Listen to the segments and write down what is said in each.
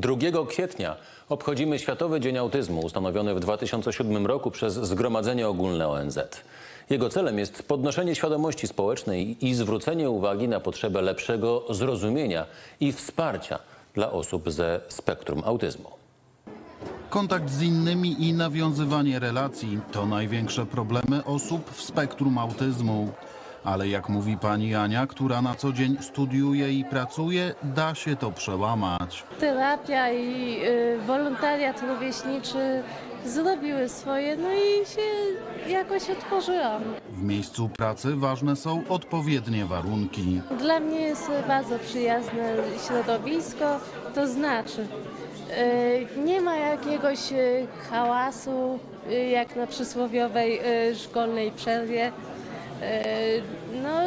2 kwietnia obchodzimy Światowy Dzień Autyzmu, ustanowiony w 2007 roku przez Zgromadzenie Ogólne ONZ. Jego celem jest podnoszenie świadomości społecznej i zwrócenie uwagi na potrzebę lepszego zrozumienia i wsparcia dla osób ze spektrum autyzmu. Kontakt z innymi i nawiązywanie relacji to największe problemy osób w spektrum autyzmu. Ale jak mówi pani Ania, która na co dzień studiuje i pracuje, da się to przełamać. terapia i y, wolontariat rówieśniczy zrobiły swoje, no i się jakoś otworzyłam. W miejscu pracy ważne są odpowiednie warunki. Dla mnie jest bardzo przyjazne środowisko, to znaczy y, nie ma jakiegoś y, hałasu, y, jak na przysłowiowej y, szkolnej przerwie. Y, No,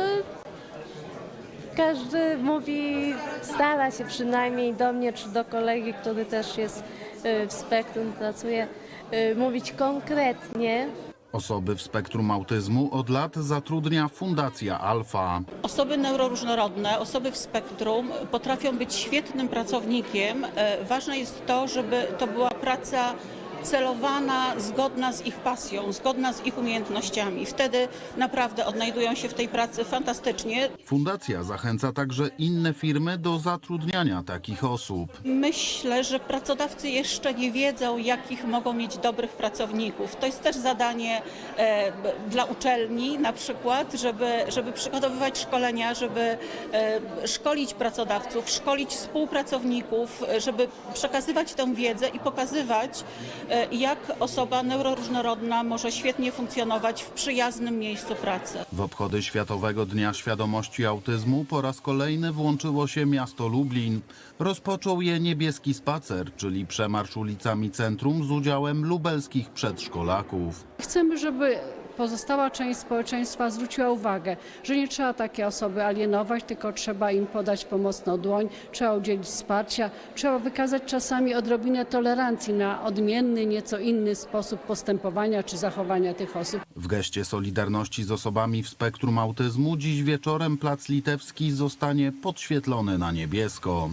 każdy mówi, stara się przynajmniej do mnie czy do kolegi, który też jest y, w spektrum, pracuje, y, mówić konkretnie. Osoby w spektrum autyzmu od lat zatrudnia Fundacja Alfa. Osoby neuroróżnorodne, osoby w spektrum potrafią być świetnym pracownikiem. E, Ważne jest to, żeby to była praca celowana, zgodna z ich pasją, zgodna z ich umiejętnościami. Wtedy naprawdę odnajdują się w tej pracy fantastycznie. Fundacja zachęca także inne firmy do zatrudniania takich osób. Myślę, że pracodawcy jeszcze nie wiedzą, jakich mogą mieć dobrych pracowników. To jest też zadanie e, dla uczelni na przykład, żeby, żeby przygotowywać szkolenia, żeby e, szkolić pracodawców, szkolić współpracowników, żeby przekazywać tę wiedzę i pokazywać, jak osoba neuroróżnorodna może świetnie funkcjonować w przyjaznym miejscu pracy. W obchody Światowego Dnia Świadomości Autyzmu po raz kolejny włączyło się miasto Lublin. Rozpoczął je niebieski spacer, czyli przemarsz ulicami centrum z udziałem lubelskich przedszkolaków. Chcemy, żeby pozostała część społeczeństwa zwróciła uwagę, że nie trzeba takie osoby alienować, tylko trzeba im podać pomocną dłoń, trzeba udzielić wsparcia, trzeba wykazać czasami odrobinę tolerancji na odmienny, nieco inny sposób postępowania czy zachowania tych osób. W geście solidarności z osobami w spektrum autyzmu dziś wieczorem Plac Litewski zostanie podświetlony na niebiesko.